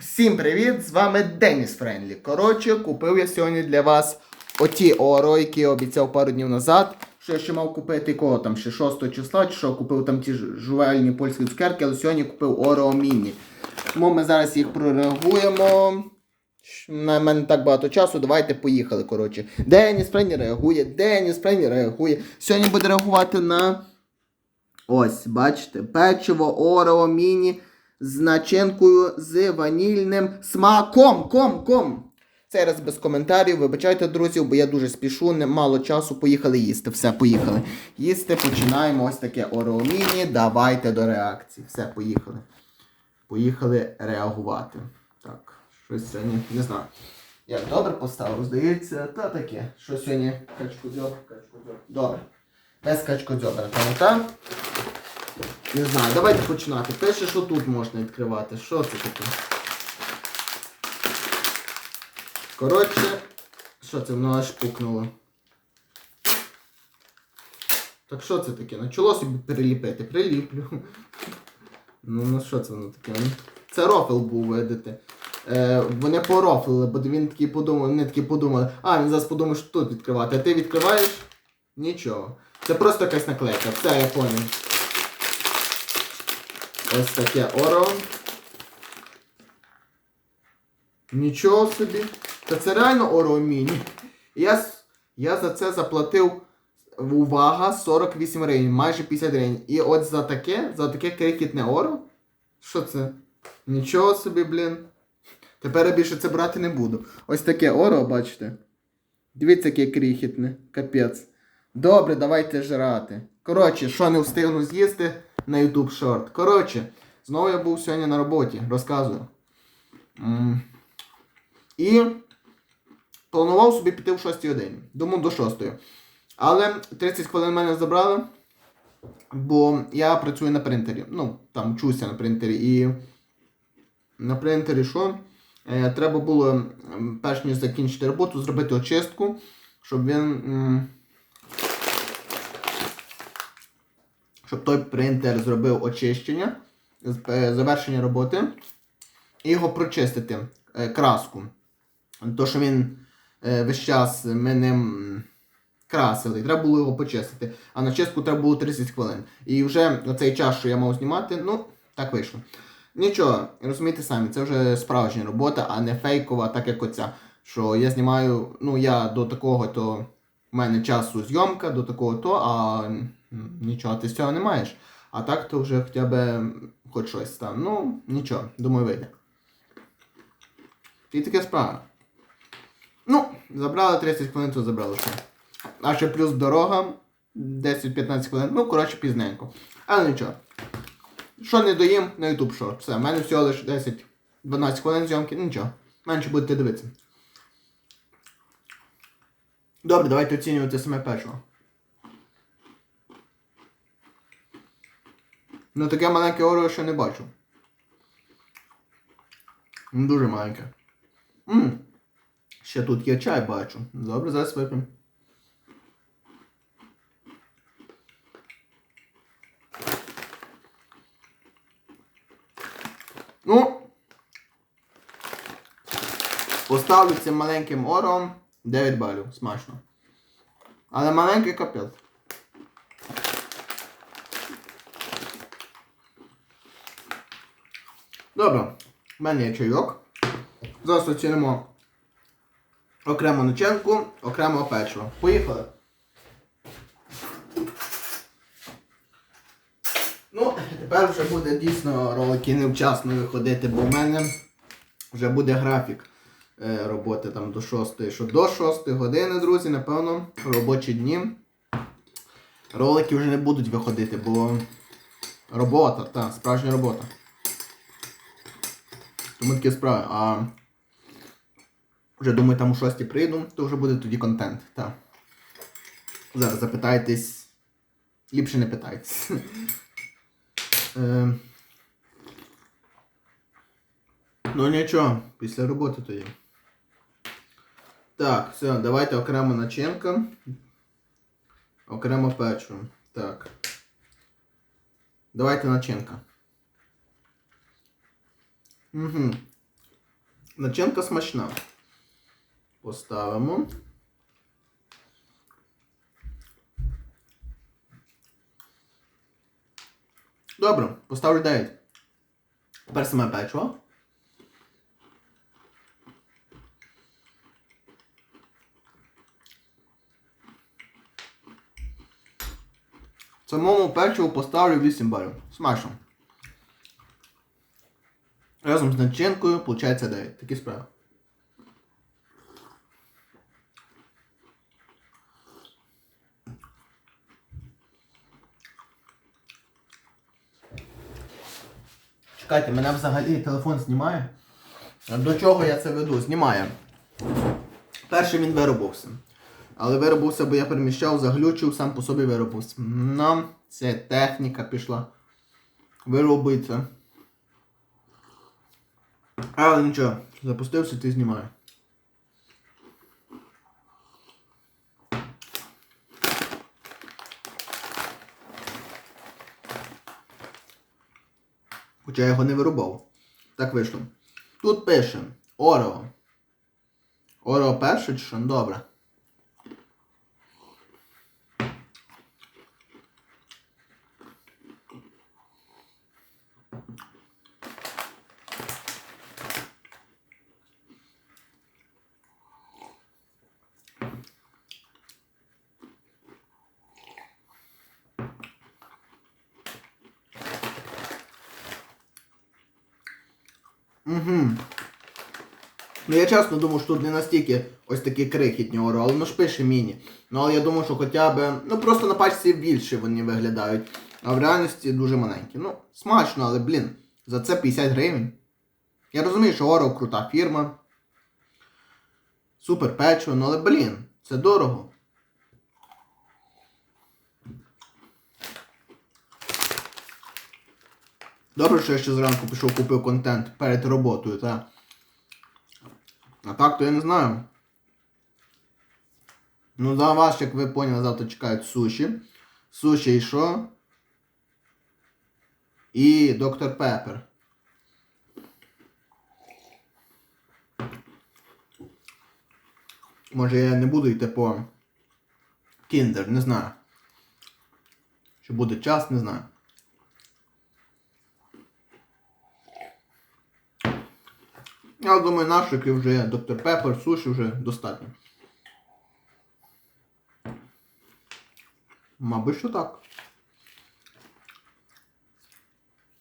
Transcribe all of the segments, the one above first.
Всім привіт! З вами Деніс Френлі. Коротше, купив я сьогодні для вас оті оро, які я обіцяв пару днів назад. Що я ще мав купити кого там, ще 6 числа, чи що купив там ті жувальні польські цукерки, але сьогодні купив Орео Міні. Тому ми зараз їх прореагуємо. На мене так багато часу, давайте поїхали. Коротше. Деніс Френлі реагує, Деніс Френлі реагує. Сьогодні буде реагувати на. Ось, бачите, печиво Орео Міні з начинкою з ванільним смаком. Ком, ком. Цей раз без коментарів. Вибачайте, друзі, бо я дуже спішу, мало часу. Поїхали їсти. Все, поїхали. Їсти починаємо ось таке ореоміні. Давайте до реакції. Все, поїхали. Поїхали реагувати. Так, щось сьогодні не знаю. Як добре поставив, здається, та таке. Що сьогодні качкодзьоб, качкодзьоб. Добре. Без качкодзьоба, напевно, так? Не знаю, давайте починати. Перше, що тут можна відкривати. Що це таке? Коротше, що це воно аж пукнуло? Так що це таке? На чоло собі приліпити. Приліплю. Ну, ну що це воно таке? Ну, Це рофл був, видите. Е, вони порофлили, бо він такий подумав, вони такі подумали, а, він зараз подумає, що тут відкривати. А ти відкриваєш? Нічого. Це просто якась наклейка. Все, я поняв. Ось таке оро. Нічого собі. Та це реально оро міні. Я, я за це заплатив, увага, 48 гривень, майже 50 гривень. І от за таке, за таке крикітне оро. Що це? Нічого собі, блін. Тепер я більше це брати не буду. Ось таке оро, бачите. Дивіться, яке крихітне. Капець. Добре, давайте жрати. Коротше, що не встигну з'їсти на YouTube Short. Коротше, знову я був сьогодні на роботі, розказую. І планував собі піти в 6 годині. Думав до 6. Але 30 хвилин мене забрали, бо я працюю на принтері. Ну, там вчуся на принтері. І на принтері що? Е, треба було, перш ніж закінчити роботу, зробити очистку, щоб він. Щоб той принтер зробив очищення, завершення роботи, і його прочистити е, краску. То, що він е, весь час ми ним красили, треба було його почистити. А на чистку треба було 30 хвилин. І вже на цей час, що я мав знімати, ну, так вийшло. Нічого, розумієте самі, це вже справжня робота, а не фейкова, так як оця. Що я знімаю, ну я до такого, то в мене часу зйомка, до такого то, а нічого, ти з цього не маєш. А так то вже хоча б хоч щось там. Ну, нічого, думаю, вийде. І таке справа. Ну, забрали 30 хвилин, то забрали що. А ще плюс дорога 10-15 хвилин. Ну, коротше, пізненько. Але нічого. Що не доїм на YouTube Short. Все, в мене всього лише 10-12 хвилин зйомки, нічого. Менше будете дивитися. Добре, давайте оцінювати саме печиво. Ну таке маленьке орео ще не бачу. Ну, Дуже маленьке. Мм. Ще тут є чай бачу. Добре, зараз вип'ємо. Ну. Поставлю цим маленьким ором 9 балів. Смачно. Але маленький капець. Добре, в мене є чайок. Зараз оцінимо окремо начинку, окремо печиво. Поїхали. Ну, тепер вже буде дійсно ролики невчасно виходити, бо в мене вже буде графік е, роботи там до 6, що до 6 години, друзі, напевно, робочі дні. Ролики вже не будуть виходити, бо робота, та, справжня робота. Тому такі справи. А вже думаю, там у 6 прийду, то вже буде тоді контент. Так. Зараз запитайтесь. Ліпше не питайтесь. Е, Ну нічого, після роботи то є. Так, все, давайте окремо начинка. Окремо печиво. Так. Давайте начинка. Угу. Начинка смачна. Поставимо. Добре, поставлю 9. Тепер саме печиво. Самому печиву поставлю 8 балів. Смачно. Разом з начинкою виходить 9. Такі справи. Чекайте, мене взагалі телефон знімає. До чого я це веду? Знімає. Перший він виробився. Але виробився, бо я переміщав, заглючив, сам по собі виробився. Нам це техніка пішла. Виробиться. Але нічого, запустився, ти знімає. Хоча я його не вирубав. Так вийшло. Тут пише Орео. Орео перше чи що? Ну, Добре. Ну я чесно думав, що тут не настільки ось такі крихітні oro, але воно ж пише міні. Ну але я думаю, що хоча б. Ну просто на пачці більше вони виглядають. А в реальності дуже маленькі. Ну, смачно, але блін, за це 50 гривень. Я розумію, що Oro крута фірма. Супер печиво, ну але блін, це дорого. Добре, що я ще зранку пішов купив контент перед роботою, та. А так, то я не знаю. Ну, за вас, як ви поняли, завтра чекають суші. Суші і що? І доктор Пеппер. Може я не буду йти по Кіндер, не знаю. Чи буде час, не знаю. Я думаю, наших вже доктор Пеппер, суші вже достатньо. Мабуть, що так.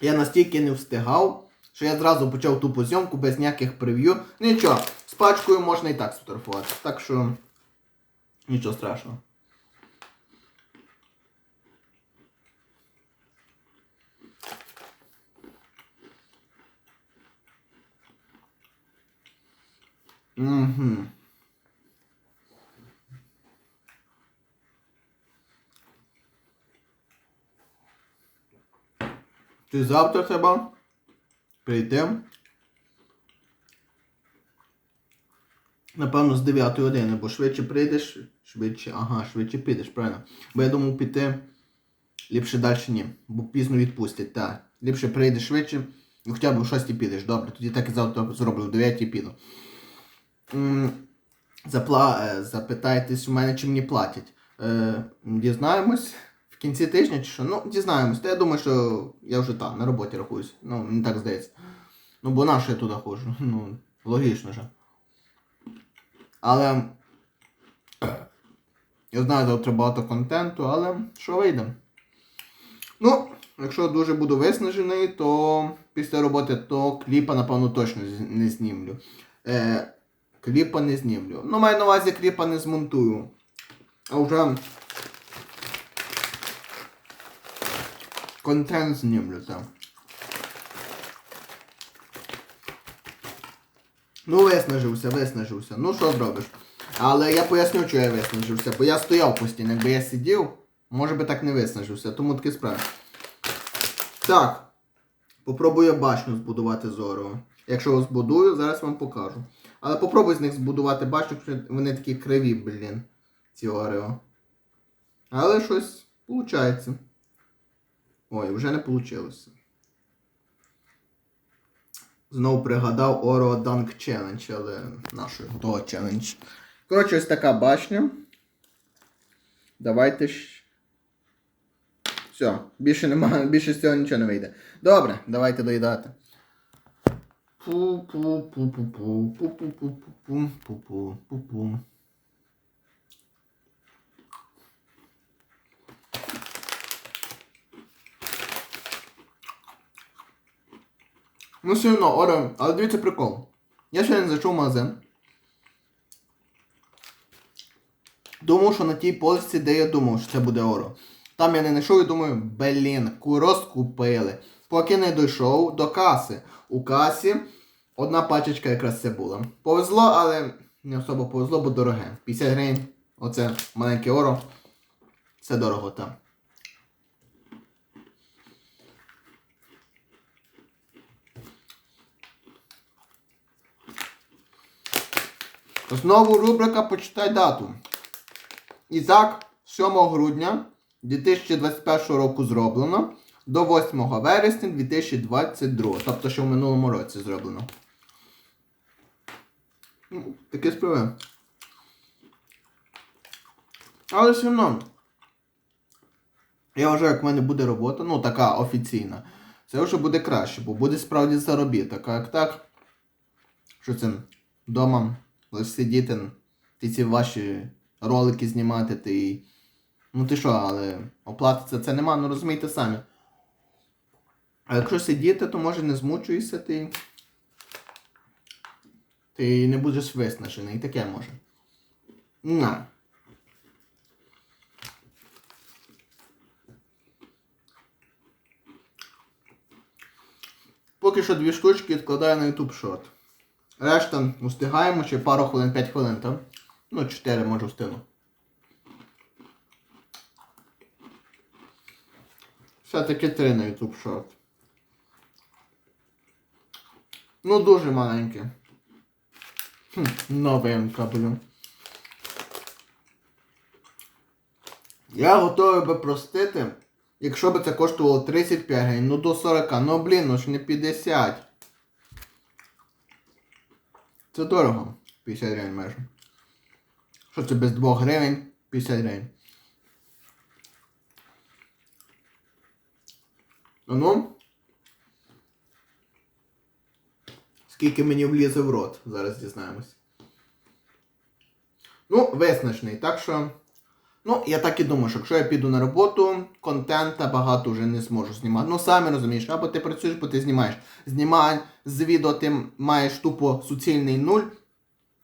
Я настільки не встигав, що я зразу почав тупу зйомку без ніяких прев'ю. Нічого, з пачкою можна і так сфотографувати. Так що нічого страшного. Угу. Чи завтра треба прийти? Напевно, з 9 години, бо швидше прийдеш, швидше, ага, швидше підеш, правильно. Бо я думав піти ліпше далі ні, бо пізно відпустять, так. Ліпше прийдеш швидше, ну хоча б о 6 підеш, добре, тоді так і завтра зроблю, в 9 піду. Запла... е, Запитаєтесь у мене, чи мені платять. Е, дізнаємось кінці тижня чи що? Ну, дізнаємось. Та я думаю, що я вже там, на роботі рахуюсь. Ну, мені так здається. Ну, бо на що я туди ходжу? Ну, логічно же. Але. Я знаю, завтра багато контенту, але що вийде? Ну, якщо дуже буду виснажений, то після роботи то кліпа, напевно, точно не знімлю. Е, кліпа не знімлю. Ну, маю на увазі кліпа не змонтую. А вже контент знімлю, так. Ну, виснажився, виснажився. Ну, що зробиш? Але я поясню, чого я виснажився, бо я стояв постійно, якби я сидів, може би так не виснажився, тому таки справа. Так. Попробую башню збудувати зору. Якщо збудую, зараз вам покажу. Але попробуй з них збудувати башню, вони такі криві, блін. Ці Орео. Але щось виходить. Ой, вже не вийшло. Знову пригадав Oro Dunk Challenge, але нашого того челендж. Коротше, ось така башня. Давайте ж. Все, більше немає, більше з цього нічого не вийде. Добре, давайте доїдати. Пу-пу-пу-пу-пу-пу-пу-пу-пу-пу. Ну, все одно, Оро, але дивіться прикол. Я ще не зайшов магазин. Думав, що на тій полиці, де я думав, що це буде Оро. Там я не знайшов і думаю, блін, курос купили. Поки не дійшов до каси. У касі одна пачечка якраз це була. Повезло, але не особо повезло, бо дороге. 50 гривень. Оце маленьке оро. Це дорого там. Знову рубрика Почитай дату. І так, 7 грудня 2021 року зроблено до 8 вересня 2022. Тобто, що в минулому році зроблено. Ну, Таке справи. Але все одно. Я вважаю, як в мене буде робота, ну така офіційна. Це вже буде краще, бо буде справді заробіток. А як так, що це вдома лише сидіти, ти ці ваші ролики знімати, ти. Ну ти що, але оплати за це нема, ну розумієте самі. А якщо сидіти, то може не змучуєшся ти. Ти не будеш виснажений, і таке може. На. Поки що дві штучки відкладаю на YouTube Short. Решта встигаємо ще пару хвилин, 5 хвилин, так? Ну, 4 може встигну. Все-таки 3 на YouTube Short. Ну, дуже маленьке. Хм, новинка, блін. Я готовий би простити, якщо б це коштувало 35 гривень, ну до 40, ну блін, ну ж не 50. Це дорого. 50 гривень майже. Що це без 2 гривень? 50 гривень. Ну. Скільки мені влізе в рот, зараз дізнаємось. Ну, визначний, так що. Ну, я так і думаю, що якщо я піду на роботу, контента багато вже не зможу знімати. Ну, самі розумієш, або ти працюєш, або ти знімаєш. Знімай з відео ти маєш тупо суцільний нуль,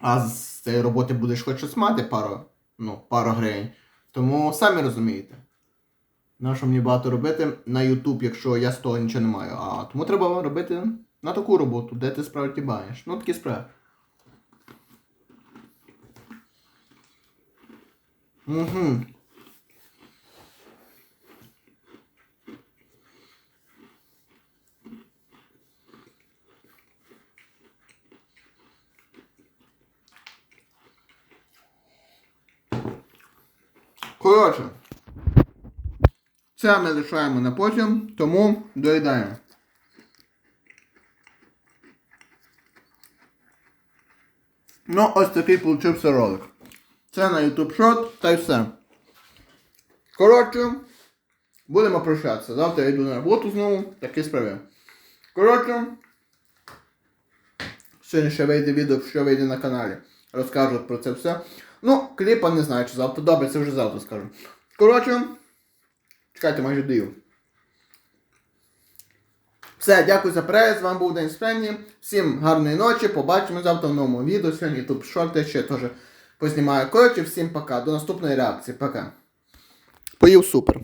а з цієї роботи будеш хоч щось мати пару, ну, пару гривень. Тому самі розумієте. Нащо мені багато робити на YouTube, якщо я з того нічого не маю. А тому треба робити на таку роботу, де ти справді маєш. Ну, такі справи. Угу. Коротше, це ми лишаємо на потім, тому доїдаємо. Ну, ось такий получився ролик. Це на YouTube Short та й все. Коротше, будемо прощатися. Завтра я йду на роботу знову, такі справи. Коротше, сьогодні ще вийде відео, що вийде на каналі. Розкажу про це все. Ну, кліпа не знаю, чи завтра. Добре, це вже завтра скажу. Коротше, чекайте, майже даю. Все, дякую за перегляд, з вами був День Спенні. Всім гарної ночі, побачимо завтра в новому відео. Сьогодні YouTube шорти ще теж познімаю. Коротше, всім пока. До наступної реакції. Пока. Поїв супер.